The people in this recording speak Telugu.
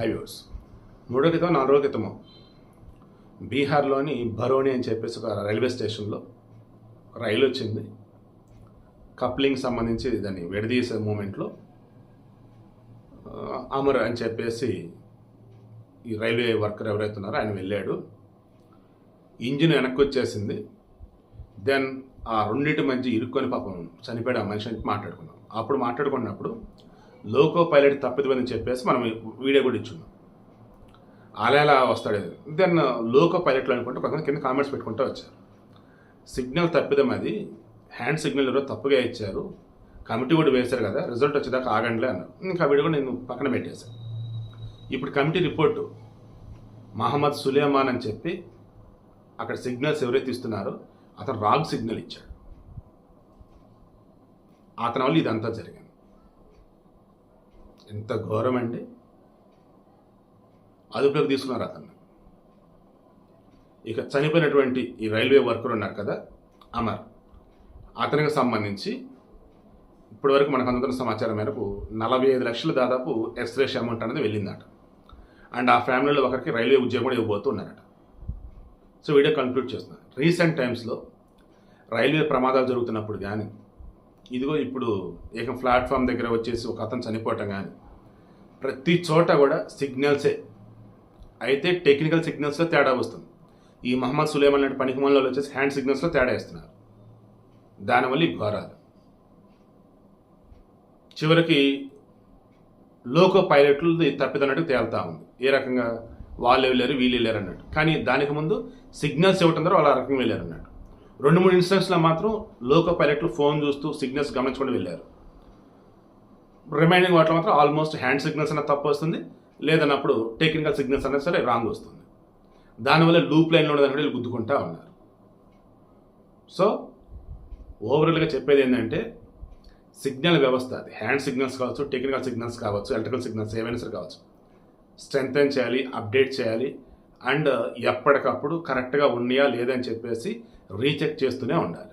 హైవేస్. మూడో క్రితం నాలుగు రోజుల క్రితము బీహార్లోని భరోని అని చెప్పేసి ఒక రైల్వే స్టేషన్లో రైలు వచ్చింది. కప్లింగ్ సంబంధించి దాన్ని విడదీసే మూమెంట్లో అమర్ అని చెప్పేసి ఈ రైల్వే వర్కర్ ఎవరైతే ఉన్నారో ఆయన వెళ్ళాడు. ఇంజిన్ వెనక్కి వచ్చేసింది దెన్ ఆ రెండింటి మధ్య ఇరుక్కొని పాపం చనిపోయాడు ఆ మనిషి అని మాట్లాడుకున్నాం. అప్పుడు మాట్లాడుకున్నప్పుడు లోకో పైలట్ తప్పిదమని చెప్పేసి మనం వీడియో కూడా ఇచ్చున్నాం. అలా ఎలా వస్తాడు. దెన్ లోకో పైలట్లు అనుకుంటే కొంతమంది కింద కామెంట్స్ పెట్టుకుంటూ వచ్చారు. సిగ్నల్ తప్పిదం అది. హ్యాండ్ సిగ్నల్ ఎవరో తప్పుగా ఇచ్చారు. కమిటీ కూడా వేశారు కదా. రిజల్ట్ వచ్చేదాకా ఆగండిలే అన్నారు. ఇంకా వీడియో కూడా నేను పక్కన పెట్టేశాను. ఇప్పుడు కమిటీ రిపోర్టు మహమ్మద్ సులేమాన్ అని చెప్పి అక్కడ సిగ్నల్స్ ఎవరైతే ఇస్తున్నారో అతను రాంగ్ సిగ్నల్ ఇచ్చాడు. అతని వల్ల ఇదంతా జరిగింది. ఎంత ఘోరం అండి అదుపులోకి తీసుకున్నారు అతన్ని. ఇక చనిపోయినటువంటి ఈ రైల్వే వర్కర్ ఉన్నారు కదా అమర్. అతనికి సంబంధించి ఇప్పటివరకు మనకు అందుతున్న సమాచారం మేరకు నలభై ఐదు లక్షలు దాదాపు ఎక్స్రేష్ అమౌంట్ అనేది వెళ్ళిందట. అండ్ ఆ ఫ్యామిలీలో ఒకరికి రైల్వే ఉద్యోగం కూడా ఇవ్వబోతున్నారట సో వీడియో కంక్లూడ్ చేస్తున్నాను రీసెంట్ టైమ్స్లో రైల్వే ప్రమాదాలు జరుగుతున్నప్పుడు కానీ ఇదిగో ఇప్పుడు ఏకం ప్లాట్ఫామ్ దగ్గర వచ్చేసి ఒక అతను చనిపోవటం కానీ ప్రతి చోట కూడా సిగ్నల్సే. అయితే టెక్నికల్ సిగ్నల్స్లో తేడా వస్తుంది. ఈ మహమ్మద్ సులేమాన్ లాంటి పనికి మనలో వచ్చేసి హ్యాండ్ సిగ్నల్స్లో తేడా ఇస్తున్నారు దానివల్ల ఈ ఘోరాలు. చివరికి లోకో పైలట్లు తప్పిదన్నట్టు తేలుతా ఉంది. ఏ రకంగా? వాళ్ళు వెళ్ళారు వీళ్ళు వెళ్ళారు అన్నట్టు. కానీ దానికి ముందు సిగ్నల్స్ ఇవ్వటం ద్వారా వాళ్ళు ఆ రకంగా వెళ్ళారు అన్నట్టు. రెండు మూడు ఇన్సిడెంట్స్లో మాత్రం లోకో పైలట్లు ఫోన్ చూస్తూ సిగ్నల్స్ గమనించకుండా వెళ్ళారు. రిమైనింగ్ వాటిలో మాత్రం ఆల్మోస్ట్ హ్యాండ్ సిగ్నల్స్ అన్న తప్పు వస్తుంది. లేదన్నప్పుడు టెక్నికల్ సిగ్నల్స్ అన్నా సరే రాంగ్ వస్తుంది. దానివల్ల లూప్ లైన్లో ఉన్నదాన్ని వీళ్ళు గుద్దుకుంటా ఉన్నారు. సో ఓవరాల్గా చెప్పేది ఏంటంటే సిగ్నల్ వ్యవస్థ అది. హ్యాండ్ సిగ్నల్స్ కావచ్చు టెక్నికల్ సిగ్నల్స్ కావచ్చు ఎలక్ట్రికల్ సిగ్నల్స్ ఏమైనా సరే కావచ్చు. స్ట్రెంగ్తన్ చేయాలి అప్డేట్ చేయాలి. అండ్ ఎప్పటికప్పుడు కరెక్ట్గా ఉన్నాయా లేదని చెప్పేసి రీచెక్ చేస్తూనే ఉండాలి.